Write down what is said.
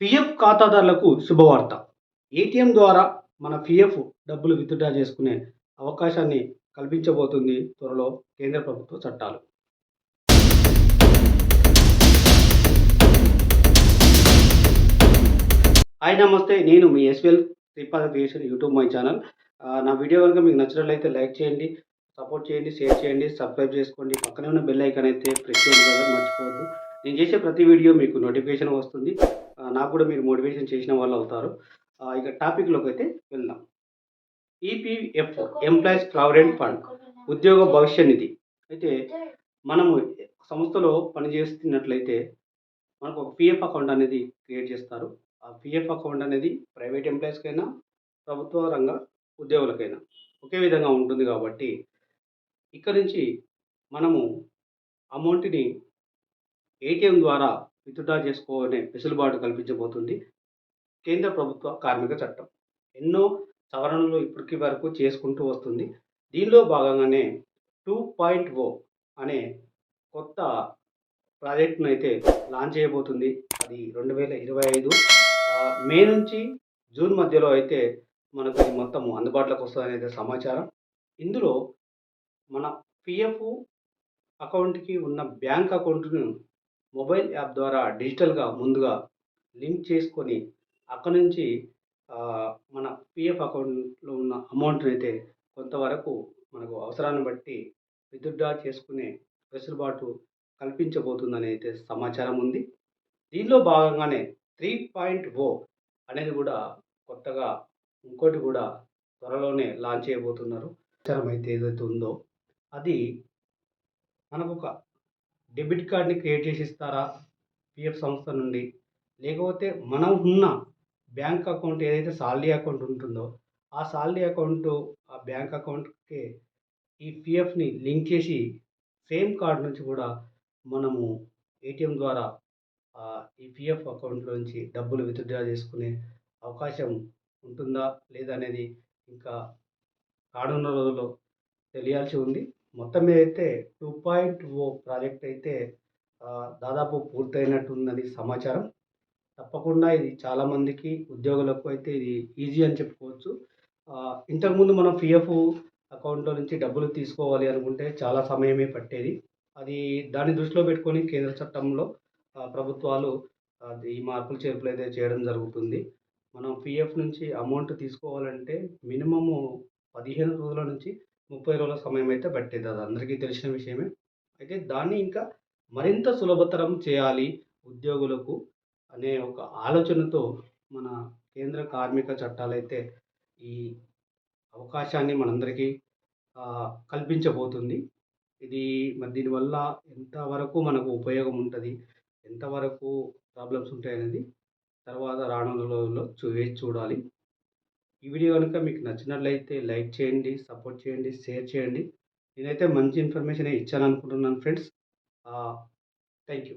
PF ఖాతాదారులకు శుభవార్త. ATM ద్వారా మన పిఎఫ్ డబ్బులు విత్డ్రా చేసుకునే అవకాశాన్ని కల్పించబోతుంది త్వరలో కేంద్ర ప్రభుత్వ చట్టాలు. హాయ్ నమస్తే. నేను మీ ఎస్వెల్ Sripada creation YouTube my channel. నా వీడియో కనుక మీకు నచ్చినట్లయితే లైక్ చేయండి సపోర్ట్ చేయండి షేర్ చేయండి సబ్స్క్రైబ్ చేసుకోండి. పక్కనే ఉన్న బెల్ ఐకాన్ అయితే ప్రెస్ చేయండి మర్చిపోవద్దు. నేను చేసే ప్రతి వీడియో మీకు నోటిఫికేషన్ వస్తుంది. నాకు కూడా మీరు మోటివేషన్ చేసిన వాళ్ళు అవుతారు. ఇక టాపిక్లోకి అయితే వెళ్దాం. ఈపీఎఫ్ ఎంప్లాయీస్ ప్రావిడెంట్ ఫండ్ ఉద్యోగ భవిష్య నిధి. అయితే మనము సంస్థలో పనిచేస్తున్నట్లయితే మనకు ఒక పిఎఫ్ అకౌంట్ అనేది క్రియేట్ చేస్తారు. ఆ పిఎఫ్ అకౌంట్ అనేది ప్రైవేట్ ఎంప్లాయీస్కైనా ప్రభుత్వ రంగ ఉద్యోగులకైనా ఒకే విధంగా ఉంటుంది కాబట్టి ఇక్కడ నుంచి మనము అమౌంట్ని ఏటీఎం ద్వారా విత్డ్రా చేసుకోనే వెసులుబాటు కల్పించబోతుంది కేంద్ర ప్రభుత్వ కార్మిక చట్టం. ఎన్నో సవరణలు ఇప్పటికి వరకు చేసుకుంటూ వస్తుంది. దీనిలో భాగంగానే టూ పాయింట్ ఓ అనే కొత్త ప్రాజెక్టును అయితే లాంచ్ చేయబోతుంది. అది రెండు వేల ఇరవై ఐదు మే నుంచి జూన్ మధ్యలో అయితే మనకు ఇది మొత్తం అందుబాటులోకి వస్తుంది అనేది సమాచారం. ఇందులో మన పిఎఫ్ అకౌంట్కి ఉన్న బ్యాంక్ అకౌంట్ను మొబైల్ యాప్ ద్వారా డిజిటల్గా ముందుగా లింక్ చేసుకొని అక్కడ నుంచి మన పిఎఫ్ అకౌంట్లో ఉన్న అమౌంట్ని అయితే కొంతవరకు మనకు అవసరాన్ని బట్టి విత్డ్రా చేసుకునే వెసులుబాటు కల్పించబోతుందని అయితే సమాచారం ఉంది. దీనిలో భాగంగానే త్రీ పాయింట్ ఓ అనేది కూడా కొత్తగా ఇంకోటి కూడా త్వరలోనే లాంచ్ చేయబోతున్నారు. సమాచారం అయితే ఏదైతే ఉందో అది మనకు ఒక డెబిట్ కార్డ్ని క్రియేట్ చేసి ఇస్తారా పిఎఫ్ సంస్థ నుండి? లేకపోతే మనం ఉన్న బ్యాంక్ అకౌంట్ ఏదైతే శాలరీ అకౌంట్ ఉంటుందో ఆ సాలరీ అకౌంట్ ఆ బ్యాంక్ అకౌంట్కి ఈ పిఎఫ్ని లింక్ చేసి సేమ్ కార్డ్ నుంచి కూడా మనము ఏటీఎం ద్వారా ఈ పిఎఫ్ అకౌంట్లోంచి డబ్బులు విత్డ్రా చేసుకునే అవకాశం ఉంటుందా? లేదా అనేది ఇంకా రానున్న రోజుల్లో తెలియాల్సి ఉంది. మొత్తం మీద అయితే టూ పాయింట్ ఓ ప్రాజెక్ట్ అయితే దాదాపు పూర్తయినట్టుందని సమాచారం. తప్పకుండా ఇది చాలామందికి ఉద్యోగులకు అయితే ఇది ఈజీ అని చెప్పుకోవచ్చు. ఇంతకుముందు మనం పిఎఫ్ అకౌంట్లో నుంచి డబ్బులు తీసుకోవాలి అనుకుంటే చాలా సమయమే పట్టేది. అది దాన్ని దృష్టిలో పెట్టుకొని కేంద్ర చట్టంలో ప్రభుత్వాలు ఈ మార్పులు చేర్పులు అయితే చేయడం జరుగుతుంది. మనం పిఎఫ్ నుంచి అమౌంట్ తీసుకోవాలంటే మినిమము పదిహేను రోజుల నుంచి ముప్పై రోజుల సమయం అయితే పట్టేది. అది అందరికీ తెలిసిన విషయమే. అయితే దాన్ని ఇంకా మరింత సులభతరం చేయాలి ఉద్యోగులకు అనే ఒక ఆలోచనతో మన కేంద్ర కార్మిక చట్టాలైతే ఈ అవకాశాన్ని మనందరికీ కల్పించబోతుంది. ఇది మరి దీనివల్ల ఎంతవరకు మనకు ఉపయోగం ఉంటుంది ఎంతవరకు ప్రాబ్లమ్స్ ఉంటాయనేది తర్వాత రానున్న రోజుల్లో చూ చూడాలి. ఈ వీడియో కనుక మీకు నచ్చినట్లయితే లైక్ చేయండి సపోర్ట్ చేయండి షేర్ చేయండి. నేనైతే మంచి ఇన్ఫర్మేషన్ ఇచ్చాను అనుకుంటున్నాను ఫ్రెండ్స్. Thank you